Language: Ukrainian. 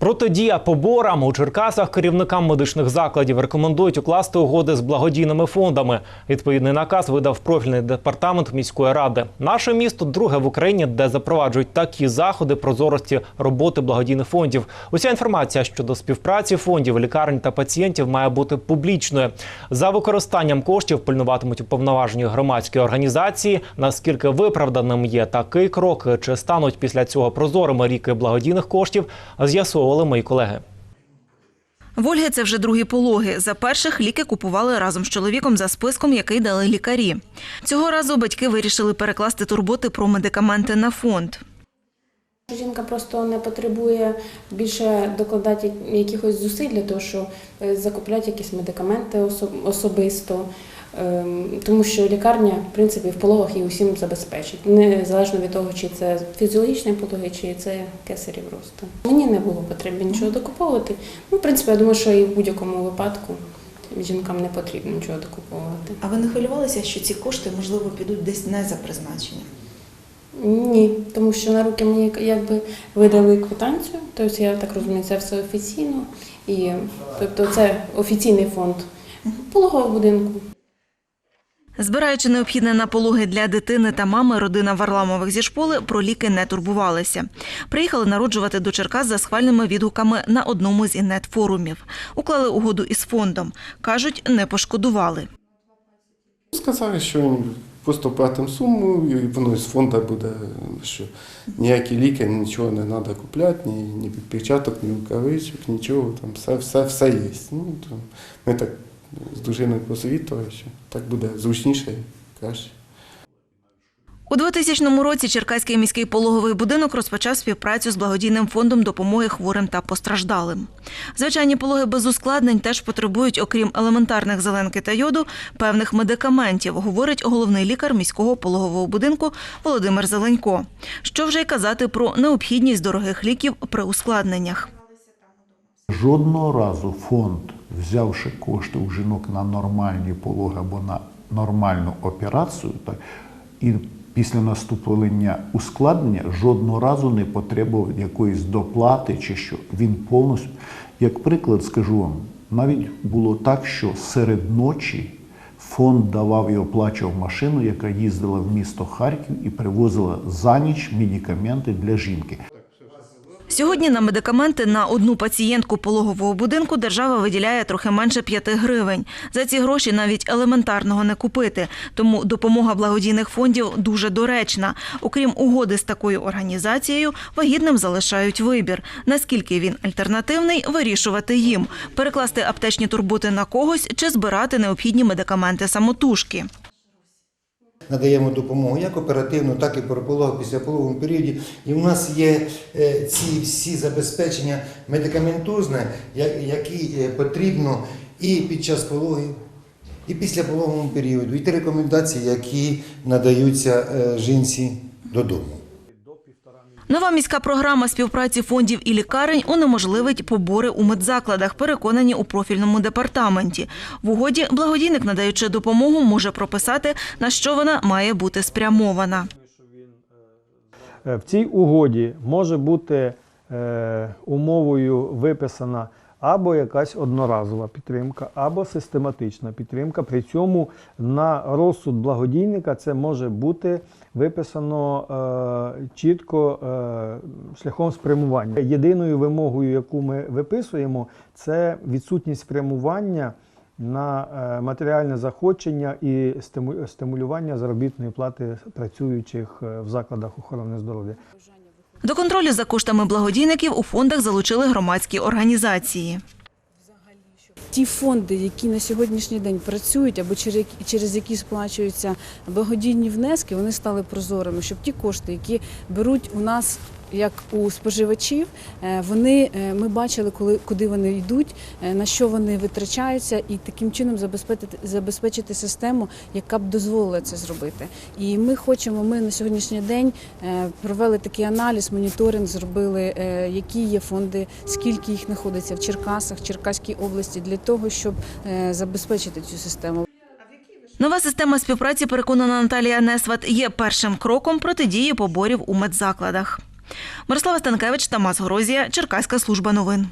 Протидія поборам у Черкасах керівникам медичних закладів рекомендують укласти угоди з благодійними фондами. Відповідний наказ видав профільний департамент міської ради. Наше місто друге в Україні, де запроваджують такі заходи прозорості роботи благодійних фондів. Уся інформація щодо співпраці фондів, лікарень та пацієнтів має бути публічною. За використанням коштів пильнуватимуть уповноважені громадські організації. Наскільки виправданим є такий крок, чи стануть після цього прозорими ріки благодійних коштів, з'ясовували мої колеги. В Ольги це вже другі пологи. За перших ліки купували разом з чоловіком за списком, який дали лікарі. Цього разу батьки вирішили перекласти турботи про медикаменти на фонд. Жінка просто не потребує більше докладати якихось зусиль для того, щоб е, закупляти якісь медикаменти особисто, тому що лікарня, в принципі, в пологах її усім забезпечить, незалежно від того, чи це фізіологічні пологи, чи це кесарів росту. Мені не було потреби нічого докуповувати. Ну, в принципі, я думаю, що і в будь-якому випадку жінкам не потрібно нічого докуповувати. А ви не хвилювалися, що ці кошти, можливо, підуть десь не за призначенням? Ні, тому що на руки мені якби видали квитанцію, тобто я так розумію, це все офіційно. І тобто це офіційний фонд пологового будинку. Збираючи необхідне на пологи для дитини та мами, родина Варламових зі школи про ліки не турбувалися. Приїхали народжувати до Черкас за схвальними відгуками на одному з інет-форумів. Уклали угоду із фондом. Кажуть, не пошкодували. Сказали, що просто платимо суму, і воно з фонду буде, що ніякі ліки, нічого не треба купляти, ні, ні перчаток, ні рукавичок, нічого, там все, все, все є. Ну, то ми так з дружиною посовітували, що так буде зручніше краще. У 2000 році Черкаський міський пологовий будинок розпочав співпрацю з благодійним фондом допомоги хворим та постраждалим. Звичайні пологи без ускладнень теж потребують, окрім елементарних зеленки та йоду, певних медикаментів, говорить головний лікар міського пологового будинку Володимир Зеленько. Що вже й казати про необхідність дорогих ліків при ускладненнях. Жодного разу фонд, взявши кошти у жінок на нормальні пологи або на нормальну операцію, так, і після наступлення ускладнення жодного разу не потребував якоїсь доплати чи що. Він повністю, як приклад, скажу вам, навіть було так, що серед ночі фонд давав і оплачував машину, яка їздила в місто Харків і привозила за ніч медикаменти для жінки. Сьогодні на медикаменти на одну пацієнтку пологового будинку держава виділяє трохи менше 5 гривень. За ці гроші навіть елементарного не купити. Тому допомога благодійних фондів дуже доречна. Окрім угоди з такою організацією, вагітним залишають вибір. Наскільки він альтернативний, вирішувати їм. Перекласти аптечні турботи на когось чи збирати необхідні медикаменти самотужки. Надаємо допомогу як оперативну, так і при пологах, післяпологовому періоді. І в нас є е, ці всі забезпечення медикаментозне, які е, потрібно і під час пологів, і після пологового періоду, і ті рекомендації, які надаються е, жінці додому. Нова міська програма співпраці фондів і лікарень унеможливить побори у медзакладах, переконані у профільному департаменті. В угоді благодійник, надаючи допомогу, може прописати, на що вона має бути спрямована. Е, В цій угоді може бути е, умовою виписана або якась одноразова підтримка, або систематична підтримка. При цьому на розсуд благодійника це може бути виписано е, чітко е, шляхом спрямування. Єдиною вимогою, яку ми виписуємо, це відсутність спрямування на е, матеріальне заходження і стиму- стимулювання заробітної плати працюючих е, в закладах охорони здоров'я. До контролю за коштами благодійників у фондах залучили громадські організації. ті фонди, які на сьогоднішній день працюють або через які- сплачуються благодійні внески, вони стали прозорими, щоб ті кошти, які беруть у нас. Як у споживачів, е, вони е, ми бачили, коли куди вони йдуть, е, на що вони витрачаються, і таким чином забезпечити забезпечити систему, яка б дозволила це зробити. І ми хочемо. Ми на сьогоднішній день провели такий аналіз, моніторинг, зробили, які є фонди, скільки їх знаходиться в Черкасах, Черкаській області, для того, щоб забезпечити цю систему. Нова система співпраці, переконана Наталія Несват, є першим кроком протидії поборів у медзакладах. Мирослава Станкевич, Тамас Горозія, Черкаська служба новин.